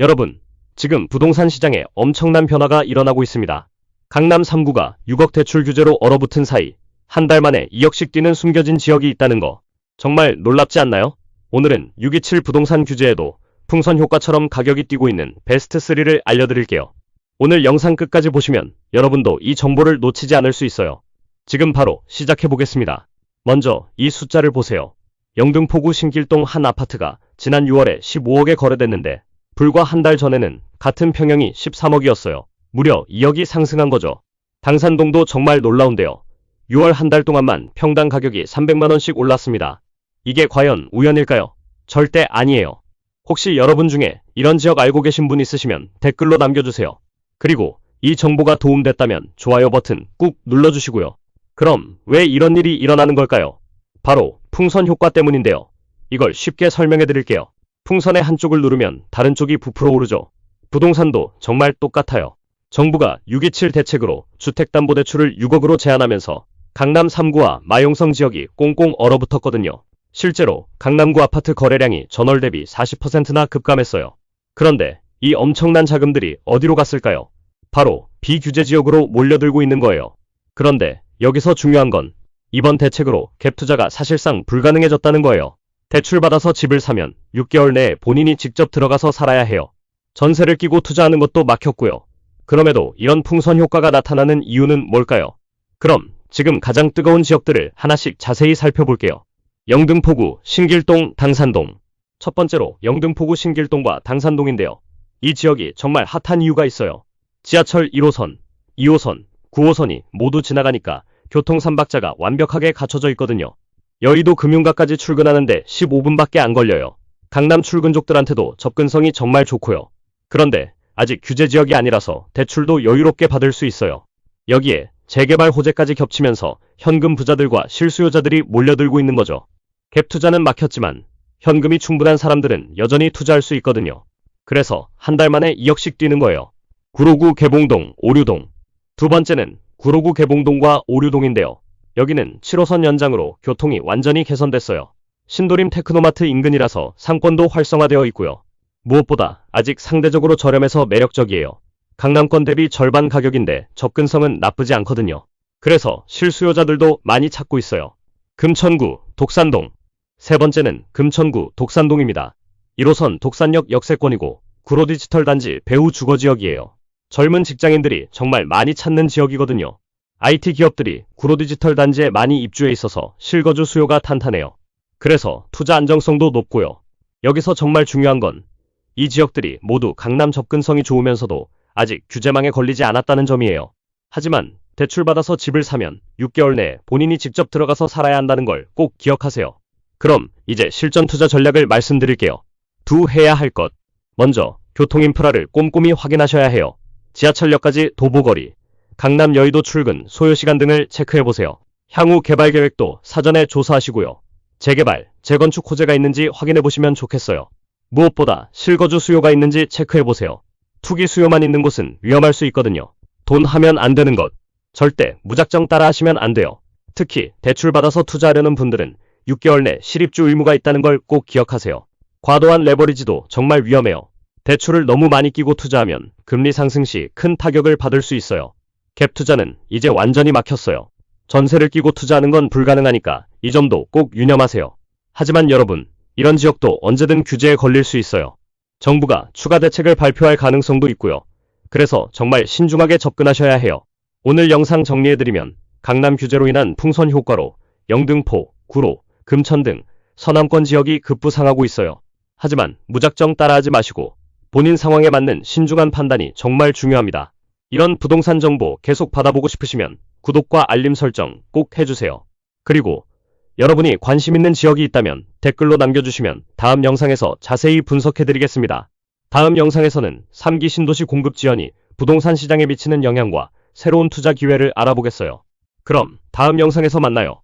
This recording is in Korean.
여러분, 지금 부동산 시장에 엄청난 변화가 일어나고 있습니다. 강남 3구가 6억 대출 규제로 얼어붙은 사이 한 달 만에 2억씩 뛰는 숨겨진 지역이 있다는 거 정말 놀랍지 않나요? 오늘은 627 부동산 규제에도 풍선 효과처럼 가격이 뛰고 있는 베스트 3를 알려드릴게요. 오늘 영상 끝까지 보시면 여러분도 이 정보를 놓치지 않을 수 있어요. 지금 바로 시작해 보겠습니다. 먼저 이 숫자를 보세요. 영등포구 신길동 한 아파트가 지난 6월에 15억에 거래됐는데 불과 한 달 전에는 같은 평형이 13억이었어요. 무려 2억이 상승한 거죠. 당산동도 정말 놀라운데요. 6월 한 달 동안만 평당 가격이 300만원씩 올랐습니다. 이게 과연 우연일까요? 절대 아니에요. 혹시 여러분 중에 이런 지역 알고 계신 분 있으시면 댓글로 남겨주세요. 그리고 이 정보가 도움됐다면 좋아요 버튼 꾹 눌러주시고요. 그럼 왜 이런 일이 일어나는 걸까요? 바로 풍선 효과 때문인데요. 이걸 쉽게 설명해 드릴게요. 풍선의 한쪽을 누르면 다른 쪽이 부풀어 오르죠. 부동산도 정말 똑같아요. 정부가 627 대책으로 주택담보대출을 6억으로 제한하면서 강남 3구와 마용성 지역이 꽁꽁 얼어붙었거든요. 실제로 강남구 아파트 거래량이 전월 대비 40%나 급감했어요. 그런데 이 엄청난 자금들이 어디로 갔을까요? 바로 비규제 지역으로 몰려들고 있는 거예요. 그런데 여기서 중요한 건 이번 대책으로 갭 투자가 사실상 불가능해졌다는 거예요. 대출받아서 집을 사면 6개월 내에 본인이 직접 들어가서 살아야 해요. 전세를 끼고 투자하는 것도 막혔고요. 그럼에도 이런 풍선 효과가 나타나는 이유는 뭘까요? 그럼 지금 가장 뜨거운 지역들을 하나씩 자세히 살펴볼게요. 영등포구, 신길동, 당산동. 첫 번째로 영등포구 신길동과 당산동인데요. 이 지역이 정말 핫한 이유가 있어요. 지하철 1호선, 2호선, 9호선이 모두 지나가니까 교통 삼박자가 완벽하게 갖춰져 있거든요. 여의도 금융가까지 출근하는데 15분밖에 안 걸려요. 강남 출근족들한테도 접근성이 정말 좋고요. 그런데 아직 규제 지역이 아니라서 대출도 여유롭게 받을 수 있어요. 여기에 재개발 호재까지 겹치면서 현금 부자들과 실수요자들이 몰려들고 있는 거죠. 갭 투자는 막혔지만 현금이 충분한 사람들은 여전히 투자할 수 있거든요. 그래서 한 달 만에 2억씩 뛰는 거예요. 구로구 개봉동, 오류동. 두 번째는 구로구 개봉동과 오류동인데요. 여기는 7호선 연장으로 교통이 완전히 개선됐어요. 신도림 테크노마트 인근이라서 상권도 활성화되어 있고요. 무엇보다 아직 상대적으로 저렴해서 매력적이에요. 강남권 대비 절반 가격인데 접근성은 나쁘지 않거든요. 그래서 실수요자들도 많이 찾고 있어요. 금천구, 독산동. 세 번째는 금천구, 독산동입니다. 1호선 독산역 역세권이고 구로 디지털 단지 배후 주거 지역이에요. 젊은 직장인들이 정말 많이 찾는 지역이거든요. IT 기업들이 구로 디지털 단지에 많이 입주해 있어서 실거주 수요가 탄탄해요. 그래서 투자 안정성도 높고요. 여기서 정말 중요한 건 이 지역들이 모두 강남 접근성이 좋으면서도 아직 규제망에 걸리지 않았다는 점이에요. 하지만 대출받아서 집을 사면 6개월 내에 본인이 직접 들어가서 살아야 한다는 걸 꼭 기억하세요. 그럼 이제 실전 투자 전략을 말씀드릴게요. 두 해야 할 것. 먼저 교통 인프라를 꼼꼼히 확인하셔야 해요. 지하철역까지 도보거리, 강남 여의도 출근, 소요시간 등을 체크해보세요. 향후 개발 계획도 사전에 조사하시고요. 재개발, 재건축 호재가 있는지 확인해보시면 좋겠어요. 무엇보다 실거주 수요가 있는지 체크해보세요. 투기 수요만 있는 곳은 위험할 수 있거든요. 돈 하면 안 되는 것. 절대 무작정 따라 하시면 안 돼요. 특히 대출받아서 투자하려는 분들은 6개월 내 실입주 의무가 있다는 걸 꼭 기억하세요. 과도한 레버리지도 정말 위험해요. 대출을 너무 많이 끼고 투자하면 금리 상승 시 큰 타격을 받을 수 있어요. 갭 투자는 이제 완전히 막혔어요. 전세를 끼고 투자하는 건 불가능하니까 이 점도 꼭 유념하세요. 하지만 여러분, 이런 지역도 언제든 규제에 걸릴 수 있어요. 정부가 추가 대책을 발표할 가능성도 있고요. 그래서 정말 신중하게 접근하셔야 해요. 오늘 영상 정리해드리면 강남 규제로 인한 풍선 효과로 영등포, 구로, 금천 등 서남권 지역이 급부상하고 있어요. 하지만 무작정 따라하지 마시고 본인 상황에 맞는 신중한 판단이 정말 중요합니다. 이런 부동산 정보 계속 받아보고 싶으시면 구독과 알림 설정 꼭 해주세요. 그리고 여러분이 관심 있는 지역이 있다면 댓글로 남겨주시면 다음 영상에서 자세히 분석해드리겠습니다. 다음 영상에서는 3기 신도시 공급 지연이 부동산 시장에 미치는 영향과 새로운 투자 기회를 알아보겠어요. 그럼 다음 영상에서 만나요.